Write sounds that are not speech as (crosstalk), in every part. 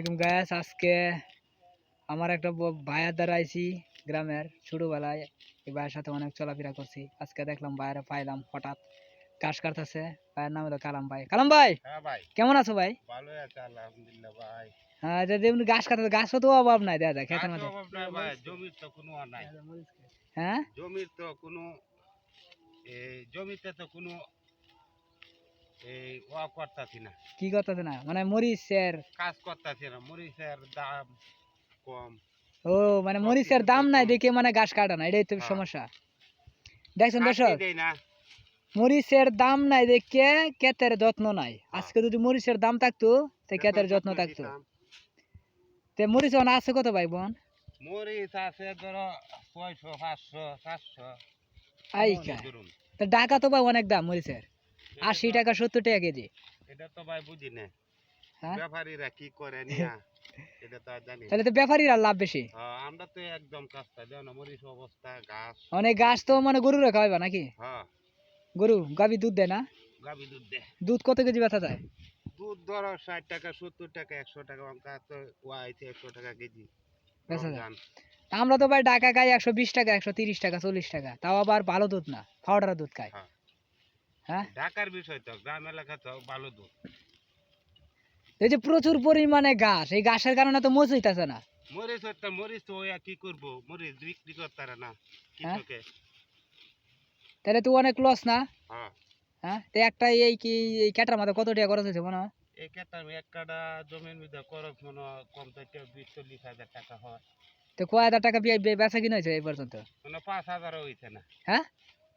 আলাইকুম গায়াস আজকে আমার একটা ভাইয়ার দ্বারা আইছি গ্রামের ছোটবেলায়। এই ভাইয়ের সাথে অনেক চলাফেরা করছি। আজকে দেখলাম ভাইয়েরা পাইলাম হঠাৎ ঘাস কাটতেছে। ভাইয়ের নাম হলো কালাম ভাই। কালাম ভাই! হ্যাঁ কেমন আছো ভাই? ভালোই আছে আলহামদুলিল্লাহ ভাই। হ্যাঁ যেমনি ঘাস কাটতে ঘাসও তো অভাব নাই। দাদা খেতের মধ্যে। ভাই জমির তো কোনো নাই। হ্যাঁ? জমির তো কোনো জমিতে তো কোনো এই ওয়া করতাছি না। কি করতেছে না? মানে মরিচের কাজ করতাছি না। মরিচের দাম কম। ও মানে মরিচের দাম নাই দেখে মানে কাটা না এটাই তো হ্যাঁ। সমস্যা। দেখছেন দর্শক? মরিচের দাম নাই দেখে ক্ষেতের যত্ন নাই। আজকে যদি মরিচের দাম থাকতো তো ক্ষেতের যত্ন থাকতো। তে মরিচ এখন আছে কত ভাই বোন? মরিচ আছে ধরো ছয়শো পাঁচশো সাতশো। আই তো ঢাকা তো ভাই অনেক দাম মরিচের আশি টাকা সত্তর টাকা কেজি। এটা তো ভাই বুঝি না হ্যাঁ? ব্যাপারীরা কি করে নিয়া? (laughs) এটা তো জানি। তাহলে তো ব্যাপারীরা লাভ বেশি। আমরা তো একদম দেও না মরিচ অবস্থা অনেক তো মানে গরুরে খাওয়াইবা নাকি? হ্যাঁ গরু গাবি দুধ দেয় না? গাভী দুধ দে দুধ কত কেজি বেচা যায়? দুধ ধরো ষাট টাকা সত্তর টাকা একশো টাকা অঙ্কা তো ওয়াইছে একশো টাকা কেজি। আমরা তো ভাই ঢাকা খাই একশো বিশ টাকা একশো তিরিশ টাকা চল্লিশ টাকা। তাও আবার ভালো দুধ না পাউডার দুধ খাই হ্যাঁ। ঢাকার বিষয় তো গ্রাম এলাকা তো ভালো দুধ এই যে প্রচুর পরিমাণে ঘাস এই ঘাসের কারণে তো হইতাছে না। মরিচ হচ্ছে মরিচ তো ওয়া কি করব? মরিচ বিক্রি করতারা না হ্যাঁ? কৃষকে। তাহলে তো অনেক লস না? হ্যাঁ। হ্যাঁ? তো একটা এই কি এই ক্যাটার মাথা কত টাকা খরচ হয়েছে মনে হয়? এই কেতার এক কাটা জমির মধ্যে খরচ মনে কম থেকে বিশ চল্লিশ হাজার টাকা হয়। তো কয় হাজার টাকা বেচা কিনা হয়েছে এই পর্যন্ত? মানে পাঁচ হাজারও হয়েছে না। হ্যাঁ?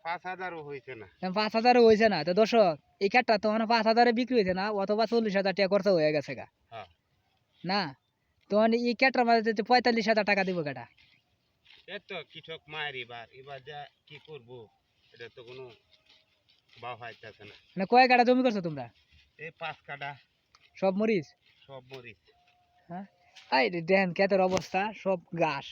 পাঁচ হাজারও হয়েছে না। তো পাঁচ হাজারও হয়েছে না। তো দর্শক এই তো মানে পাঁচ হাজারে বিক্রি হয়েছে না অথবা চল্লিশ হাজার টাকা খরচ হয়ে গেছে গা। হ্যাঁ। না? তো এই ক্যাটটার মাঝে পঁয়তাল্লিশ হাজার টাকা দিব কেটা এই তো কৃষক মায়ের এবার এবার যা কি করব এটা তো কোনো বাহ হইতেছে না। মানে কয় কাটা জমি করছ তোমরা? এই পাঁচ কাটা সব মরিচ? সব মরিচ। এই রে দেখেন ক্ষেতের অবস্থা সব ঘাস।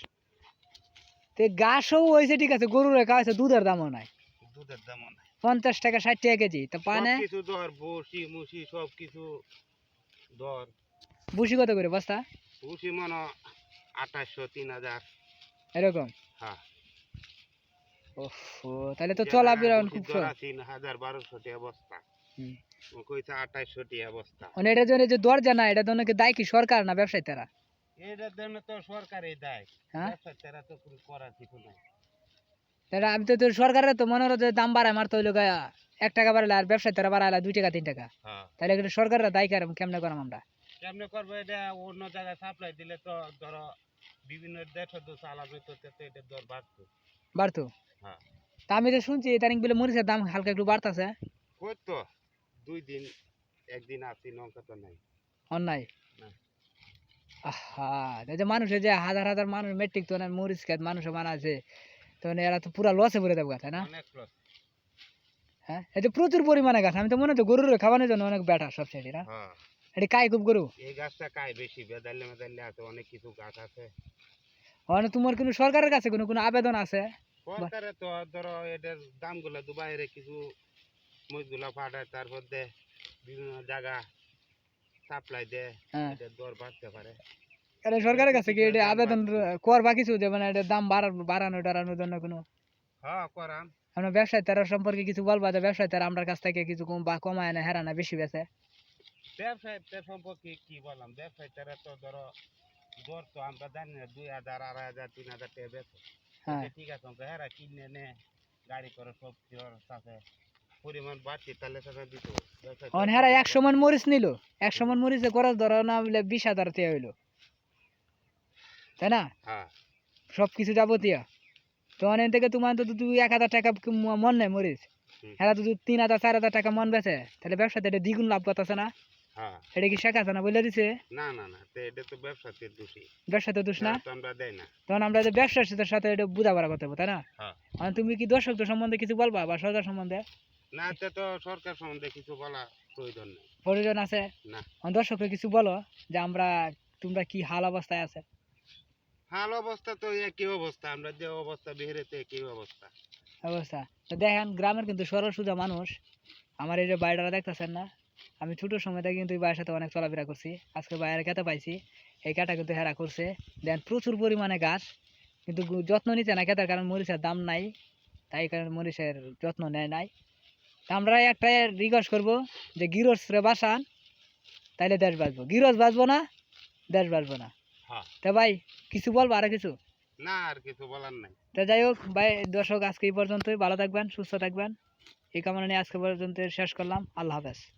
তো ঘাসও হয়েছে ঠিক আছে গরুর দুধের দামও নাই। দুধের দাম পঞ্চাশ টাকা ষাট টাকা কেজি। তো পানে কিছু দর বসি মুসি সব কিছু দর। বুসি কত করে বস্তা? বসি মনে আঠাশশো তিন হাজার। এরকম? হ্যাঁ। ওহ তাহলে তো চলা বেরোন খুব। তিন হাজার বারোশো টি অবস্থা হুম। ও কইছে আঠাশশো টি অবস্থা মানে এটার জন্য যে দরজা না এটা জন্য কি দায় কি সরকার না ব্যবসায়ী তারা এটার জন্য তো সরকারই দেয়। হ্যাঁ? ব্যবসা তারা তো কোনো করার কিছু নাই। আমি তো সরকারের তো মনে হলো দাম বাড়ায় মারতে হইল গা। এক টাকা বাড়ালে আর ব্যবসায়ী তারা বাড়ালে দুই টাকা তিন টাকা। হ্যাঁ। তাহলে এগুলো সরকারের দায় কারণ কেমনে করাম আমরা? কেমনে করব? এটা অন্য জায়গায় সাপ্লাই দিলে তো ধরো বিভিন্ন দেশে তো চালাবে তো তো দর বাড়তো। বাড়তো? হ্যাঁ। তা আমি তো শুনছি তারিখ বলে মরিচের দাম হালকা একটু বাড়তেছে। কই তো দুই দিন একদিন আসি নৌকা তো নাই। অন্যায়? আহা মানুষের যে হাজার হাজার মানুষ মেট্রিক তো মরিচ খেত মানুষে বানাচ্ছে তো এরা তো পুরা লসে দেবো তাই না? হ্যাঁ? যে প্রচুর পরিমাণে গাছ আমি তো মনে গরুর খাওয়ানোর জন্য অনেক বেটার সব না? হ্যাঁ। এটি কাই খুব গরু? এই গাছটা কায় বেশি বেদাইলে মেদাইলে আছে অনেক কিছু গাছ আছে। মানে তোমার কোনো সরকারের কাছে কোনো কোনো আবেদন আছে? সরকারে তো ধরো এটার দামগুলো দুবাইরে কিছু মজগুলা পাঠায় তারপর দে বিভিন্ন জায়গা সাপ্লাই দে হ্যাঁ। এটার দর বাড়তে পারে। এটা সরকারের কাছে কি এটা আবেদন করবা কিছু যে মানে এটা দাম বাড়ানো বাড়ানো টাড়ানোর জন্য কোনো? হ্যাঁ করাম আমরা ব্যবসায় তারা সম্পর্কে কিছু বলবা যে ব্যবসায় তারা আমরা কাছ থেকে কিছু কম বা কমায় না হেরা না বেশি বেছে ব্যবসায় সম্পর্কে কি বললাম? ব্যবসায় তারা তো ধরো দর তো আমরা জানি না দুই হাজার আড়াই হাজার তিন হাজার টাকা বেচে। হ্যাঁ। ঠিক আছে আমরা হেরা কিনে নে গাড়ি করে সব আছে পরিমাণ বাড়তি তাহলে টাকা দিত ব্যবসায় অন হেরা একশো মন মরিচ নিল। একশো মন মরিচে খরচ ধরো না বিশ হাজার টাকা হইল। তাই না? হ্যাঁ। সব কিছু যাবতীয়। তো অনেক থেকে তোমার তো দুই এক হাজার টাকা মন নেই হুম। হেরা তো তিন হাজার চার হাজার টাকা মন বেছে তাহলে ব্যবসাতে এটা দ্বিগুণ লাভ করতেছে না? হ্যাঁ। এটা কি শেখাচ্ছে না বলে দিছে? না না না এটা তো ব্যবসাতে দোষী। ব্যবসাতে দোষ না? আমরা দেয় না। তখন আমরা যে ব্যবসার সাথে সাথে এটা বুঝাপড়া করতে তাই না? হ্যাঁ। আর তুমি কি দর্শক সম্বন্ধে কিছু বলবা বা সরকার সম্বন্ধে? না তে তো সরকার সম্বন্ধে কিছু বলা প্রয়োজন নেই। প্রয়োজন আছে? না। দর্শককে কিছু বলো যে আমরা তোমরা কি হাল অবস্থায় আছে? হাল অবস্থা তো একই অবস্থা, আমরা যে অবস্থা বেহেরেতে একই অবস্থা। অবস্থা। তো দেখেন, গ্রামের কিন্তু সরল সোজা মানুষ। আমার এই যে বাড়িটা দেখতেছেন না, আমি ছোট সময় থেকে কিন্তু এই ভাইয়ের সাথে অনেক চলাফেরা করছি। আজকে ভাইয়ের খেতে পাইছি, এই কাটা কিন্তু হেরা করছে। দেন প্রচুর পরিমাণে গাছ কিন্তু যত্ন নিতে না খেতার কারণ মরিচের দাম নাই, তাই কারণে মরিচের যত্ন নেয় নাই। আমরা একটা রিকোয়েস্ট করব যে গিরসরে বাসান, তাইলে দেশ বাঁচবো। গিরস বাঁচবো না, দেশ বাঁচবো না। তা ভাই কিছু বলব আরও কিছু? না আর কিছু বলার নাই। তা যাই হোক ভাই দর্শক আজকে এই পর্যন্তই। ভালো থাকবেন সুস্থ থাকবেন। এই কামনা নিয়ে আজকে পর্যন্ত শেষ করলাম। আল্লাহ হাফেজ।